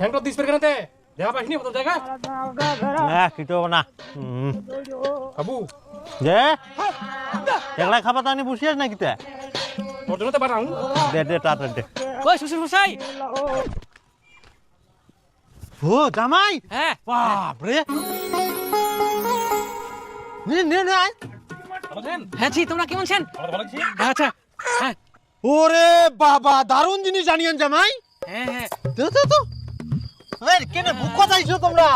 ঠ্যাংটা this পেরে কেনাতে দেখা পাইনি কত জায়গা না কিটো না। বাবু। যে একলা খাবার তানি বসিয়াস না কিতা তোর জন্য তো বানাও। দে দে তাড়াতাড়ি দে। ওই শ্বশুর মশাই? ও জামাই? হ্যাঁ। বাপ রে নে নে নে আয়। হ্যাঁ জি তোমরা কেমন আছেন? আচ্ছা হ্যাঁ। ওরে বাবা দারুণ জিনিস জানিয়েন জামাই। হ্যাঁ হ্যাঁ। দে তো এই কেনে ভুক কথাইছো তোমরা?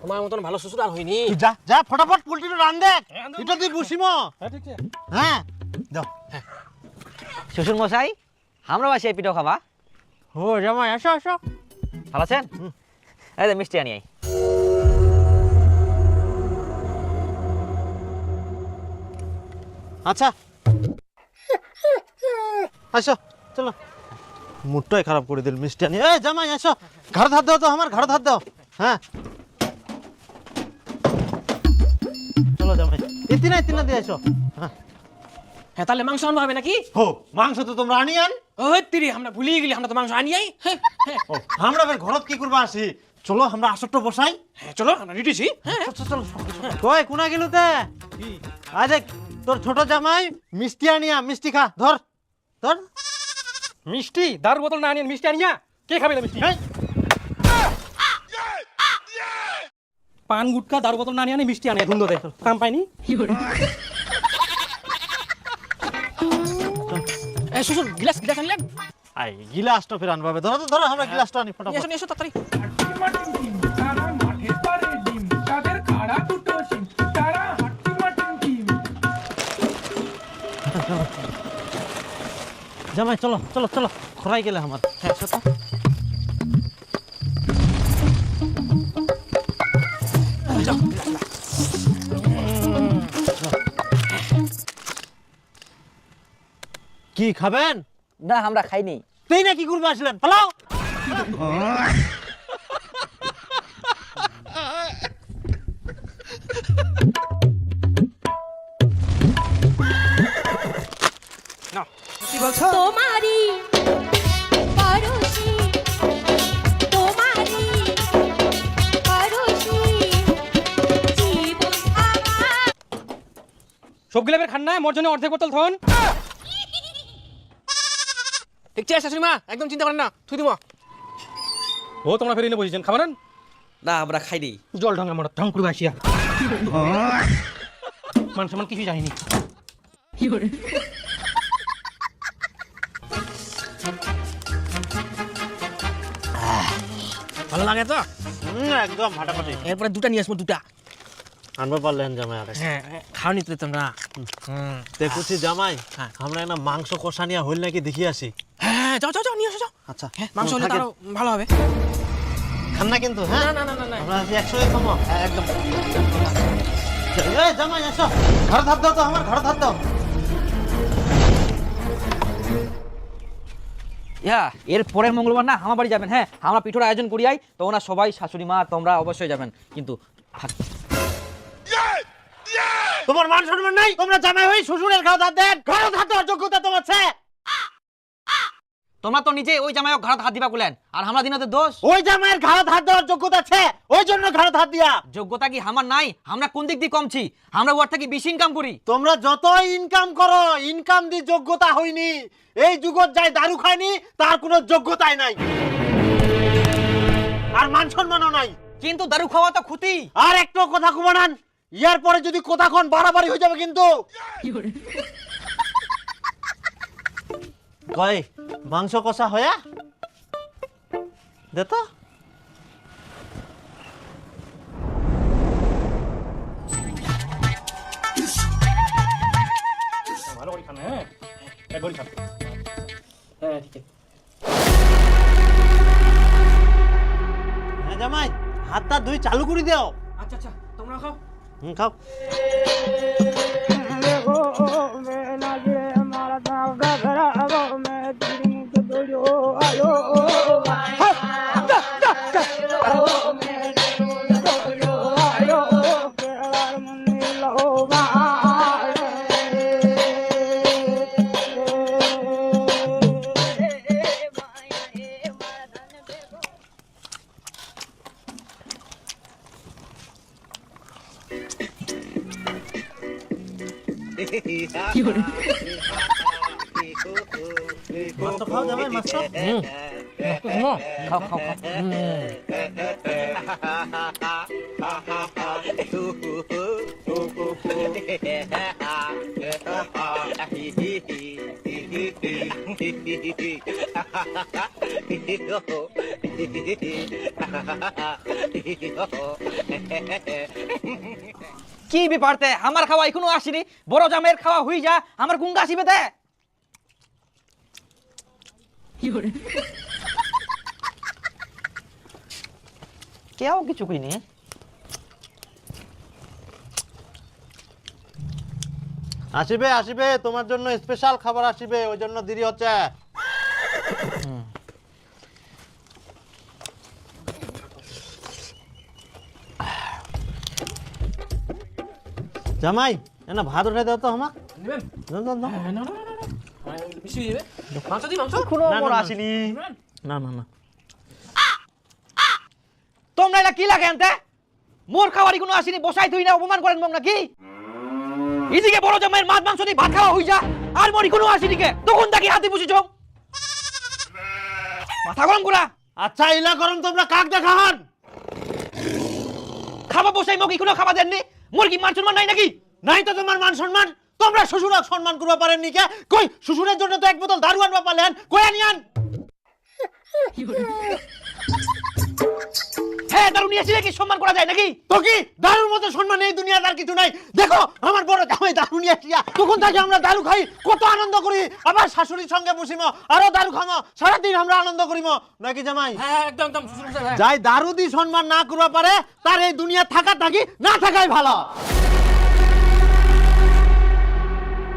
তোমার মতন ভালো শ্বশুর আর হয়নি। যা যা ফটাফট পোল্ট্রিটা রান দেখ। হ্যাঁ, এটা তুই বসিম হ্যাঁ হ্যাঁ দাও। শ্বশুর মশাই আমরা বাসি এই পিঠা খাবা ও জামাই আসো আসো। ভালো আছেন? এই যে মিষ্টি আনি আই। আচ্ছা। আসো চলো। মুডটাই খারাপ করে দিল মিষ্টি আনি। এই জামাই আসো ঘর ধার দাও তো আমার ঘর ধার দাও। হ্যাঁ। চলো জামাই। ইতি না ইতি না দিয়ে আসো হ্যাঁ। হ্যাঁ তাহলে মাংস আনব হবে নাকি? হো মাংস তো তোমরা আনি আন। ওই তিরি আমরা ভুলিয়ে গেলি আমরা তো মাংস আনি আই হ্যাঁ হ্যাঁ। আমরা এবার ঘরত কি করবা আসি? চলো আমরা আসরটা বসাই। হ্যাঁ, চলো আমরা রেডিছি হ্যাঁ। কই কোনা গেল তে? দেখ তোর ছোট জামাই মিষ্টি আনিয়া মিষ্টি খা ধর। ধর। মিষ্টি দারুর বোতল না আনিয়ে মিষ্টি আনিয়া? কে খাবে না মিষ্টি হ্যাঁ? পান গুটকা দারু বোতল না আনিয়ে আনি মিষ্টি আনিয়া ধুন্দো দে কাম পাইনি? এ শ্বশুর গিলাস গিলাস আনলেন? আই গিলাসটা ফের আনবাবে ধরো তো ধরো আমরা গিলাসটা আনি ফটাফট। এসো এসো তাড়াতাড়ি। জামাই চলো চলো চলো। খরাই গেলে আমার। হ্যাঁ সত্য কি খাবেন? না আমরা খাইনি। তুই না কি করবে আসলেন পালাও। সব গিলাবের খান না মোর জন্য অর্ধেক বোতল থন ঠিক আছে শাশুড়ি মা একদম চিন্তা করেন না তুই দিব। ও তোমরা ফেরিনে বসেছেন খাবেন না? আমরা খাইনি জল ঢং আমার ঢং করে আসিয়া। মান সমান কিছু যায়নি ভালো লাগে তো? একদম ফাটাফাটি। এরপরে দুটা নিয়ে আসব দুটা। আনবার পারলেন জামাই আর হ্যাঁ খাওয়ানি তো তোমরা। হুম। দেখুছি জামাই হ্যাঁ। আমরা একটা মাংস কষা নিয়ে হইল নাকি দেখি আসি। হ্যাঁ যাও যাও যাও নিয়ে আসো যাও। আচ্ছা। হ্যাঁ মাংস হলে তো ভালো হবে। খান না কিন্তু হ্যাঁ? না না না না আমরা আছি একসঙ্গে খাব হ্যাঁ, একদম। জামাই আসো। ঘর ধার দাও তো আমার ঘর ধার দাও। ইয়া এর পরের মঙ্গলবার না আমার বাড়ি যাবেন হ্যাঁ? আমরা পিঠোর আয়োজন করি আই তো ওনা সবাই শাশুড়ি মা তোমরা অবশ্যই যাবেন। কিন্তু তোমার মান সম্মান নাই? তোমরা জামাই হই শ্বশুরের ঘর ধার দেন। ঘর ধার দেওয়ার যোগ্যতা তোমার আছে। তোমরা তো নিজে ওই জামাইক ঘর হাত দিবা কুলেন। আর আমরা দিনাতে দোষ? ওই জামাইয়ের ঘর ধার দেওয়ার যোগ্যতা আছে। ওই জন্য ঘর ধার দিয়া। যোগ্যতা কি আমার নাই? আমরা কোন দিক দিয়ে কমছি? আমরা ওর থেকে বেশি ইনকাম করি। তোমরা যতই ইনকাম করো ইনকাম দি যোগ্যতা হয়নি এই যুগত যাই দারু খায়নি তার কোনো যোগ্যতাই নাই। আর মান সম্মানও নাই। কিন্তু দারু খাওয়া তো ক্ষতি। আর একটু কথা কুমানান ইয়ার পরে যদি কথা কোন বাড়াবাড়ি হয়ে যাবে কিন্তু। কই মাংস কষা হয়া? দে তো। ভালো করে খান হ্যাঁ? খান। হ্যাঁ ঠিক আছে। হ্যাঁ জামাই হাতটা দুই চালু করে দাও। không মাছ তো খাও জামাই মাছ তো খাও খাও খাও কি ব্যাপারতে? আমার খাওয়া এখনও আসেনি। বড় জামের খাওয়া হই যা আমার গুঙ্গা আসিবে তে কেউ কিছু কইনি। আসিবে আসিবে তোমার জন্য স্পেশাল খাবার আসিবে ওই জন্য দেরি হচ্ছে। জামাই না ভাত উঠে দাও তো নেবেন? দাও। না না তোমরা এটা কি লাগে আনতে? মোর খাওয়ারই কোনো আসেনি বসাই তুই না অপমান করেন মগ নাকি? এদিকে বড় জামাইয়ের মাছ মাংস দিয়ে ভাত খাওয়া হই যা আর মরি কোনো আসেনি কে? তখন তাকে হাতে বসেছ মাথা গরম করা। আচ্ছা ইলা তোমরা কাক দেখান খাবার বসাই মগ কোনো খাবার দেননি? মোর কি মান সম্মান নাই নাকি? নাই তো তোমার মান সম্মান। তোমরা শ্বশুরক সম্মান করবা পারেন নি কে? কই শ্বশুরের জন্য তো এক বোতল দারু আনবা পারলেন। কই আনিয়ান? হ্যাঁ দারুণ নিয়ে আসলে কি সম্মান করা যায় নাকি? তো কি? দারুর মতো সম্মান এই দুনিয়াতে আর কিছু নাই। দেখো আমার বড় জামাই দারু নিয়ে আসিয়া তখন থেকে আমরা দারু খাই কত আনন্দ করি। আবার শাশুড়ির সঙ্গে বসিম আরও দারু খামো সারাদিন আমরা আনন্দ করিম। নাকি জামাই? হ্যাঁ একদম একদম মশাই, হ্যাঁ। যাই দারু দি সম্মান না করবা পারে তার এই দুনিয়া থাকা থাকি না থাকাই ভালো।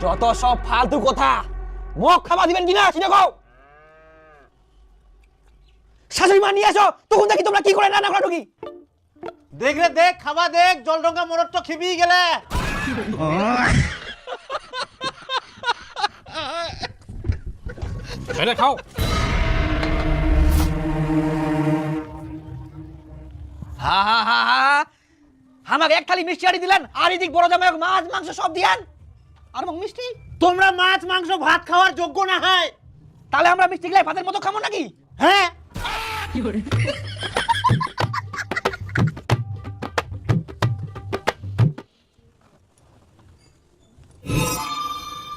যত সব ফালতু কথা মগ খাবার দিবেন কিনা আসি দেখো শাশুড়ি মা নিয়ে আসো তখন দেখি তোমরা কি করে রান্না করো কি দেখ রে দেখ খাবা দেখ জল রঙা মরদ তো খিবি গেলে। এটা খাও। হা হা হা হা। আমাকে এক থালি মিষ্টি আড়ি দিলেন আর এদিক বড় জামাই মাছ মাংস সব দিয়ান। আর মগ মিষ্টি? তোমরা মাছ মাংস ভাত খাওয়ার যোগ্য না হয়। তাহলে আমরা মিষ্টি গিলাই ভাতের মতো খাব নাকি? হ্যাঁ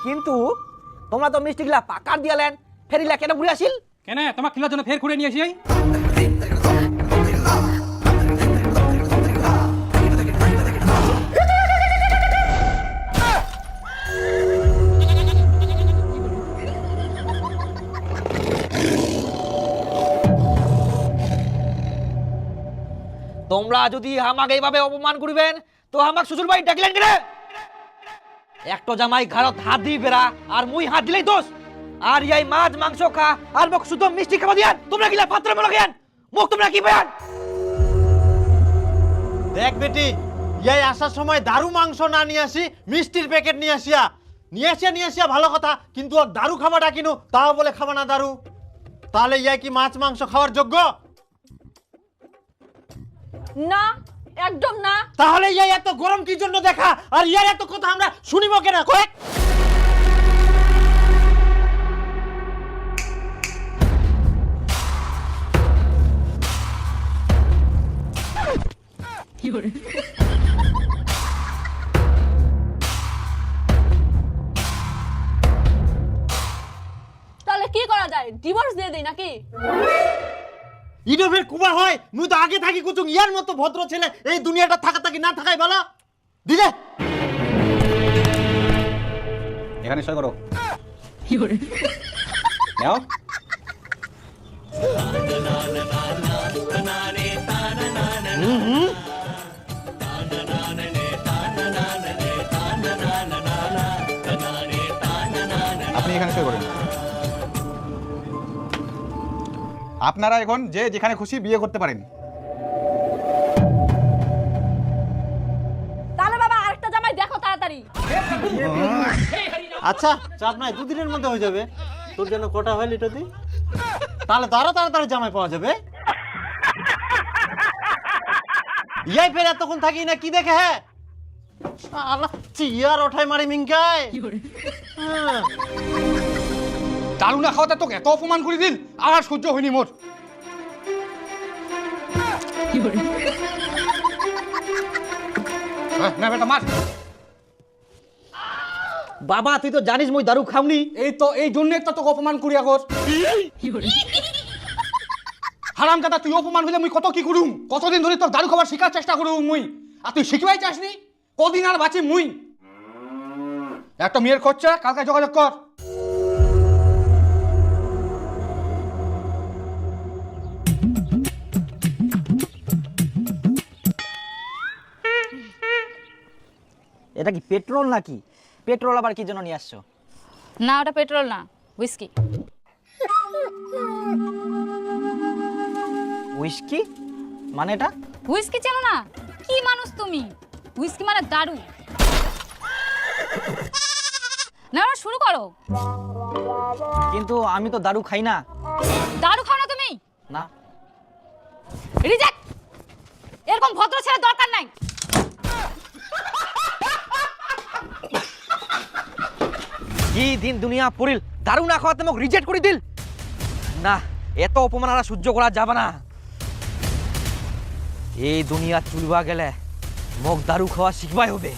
কিন্তু তোমরা তো মিষ্টি গিলা পাকার দিয়ালেন ফেরিলা কেন ঘুরে আসিল? কেন? তোমার কিলার জন্য ফের ঘুরে নিয়ে আসি তোমরা যদি আমাকে এইভাবে অপমান করিবেন, তো আমাকে শ্বশুর বাড়ি ডাকলেন কেন? একটা জামাই ঘরত হাত দিই বেড়া, আর মুই হাত দিলেই দোষ। আর ইয়াই মাছ, মাংস খা, আর মোক শুধু মিষ্টি খাওয়া দিয়ান। তোমরা গিলা পাত্র মনে গিয়ান মুখ তোমরা কি বেয়ান দেখ বেটি, ইয়াই আসার সময় দারু, মাংস না নিয়ে আসি, মিষ্টির প্যাকেট নিয়ে আসিয়া। নিয়ে আসিয়া নিয়ে আসিয়া ভালো কথা, কিন্তু দারু খাবা ডাকিনু, তাও বলে খাবা না দারু। তাহলে ইয়াই কি মাছ, মাংস খাওয়ার যোগ্য? না একদম না। তাহলে এত গরম কি জন্য দেখা? আর ইয়ার এত কথা আমরা শুনিব কেন? কয়েক তাহলে কি করা যায়? ডিভোর্স দিয়ে দেই নাকি? ইডোভের কুবা হয় মুই তো আগে থাকি কুচুং ইয়ার মতো ভদ্র ছেলে এই দুনিয়াটা থাকা থাকি না থাকাই ভালো। দিলে। এখানে সই করো। নাও। আপনি আপনারা এখন যে যেখানে খুশি বিয়ে করতে পারেন। তাহলে বাবা আরেকটা জামাই দেখো তাড়াতাড়ি। আচ্ছা চাপ নাই দুদিনের মধ্যে হয়ে যাবে। তোর জন্য কটা হয় লিটাদি তাহলে তো আরও তাড়াতাড়ি জামাই পাওয়া যাবে। ইয়াই ফের এতক্ষণ থাকি না কি দেখে হ্যাঁ? আল্লাহ চিয়ার ওঠাই মারি মিঙ্কাই হ্যাঁ। দারু না খাওয়াতে তোকে এত অপমান করে দিল আর সহ্য হয়নি মোর। হ্যাঁ, না বেটা মার। বাবা তুই তো জানিস মুই দারু খাওনি। এই তো এই জন্য তো তোকে অপমান করি আগর হারাম দাদা তুই অপমান হইলে মুই কত কি করুম? কতদিন ধরে তোর দারু খাবার শেখার চেষ্টা করুম মুই? আর তুই শিখবাই চাসনি? কদিন আর বাঁচি মুই? একটা মেয়ের খরচা কালকে যোগাযোগ কর। এটা কি পেট্রোল নাকি? পেট্রোল আবার কি জন্য নিয়ে আসছো? না ওটা পেট্রোল না হুইস্কি উইস্কি মানে এটা? হুইস্কি চেনো না? কি মানুষ তুমি? হুইস্কি মানে দারু। না না শুরু করো। কিন্তু আমি তো দারু খাই না। দারু খাও না তুমি? না। রিজেক্ট এরকম ভদ্র ছেলে দরকার নাই। কি দিন দুনিয়া পড়িল দারু না খাওয়াতে মোক রিজেক্ট করে দিল। না, এত অপমান আর সহ্য করা যাবে না। এই দুনিয়া চুলবা গেলে, মোক দারু খাওয়া শিখবাই হবে।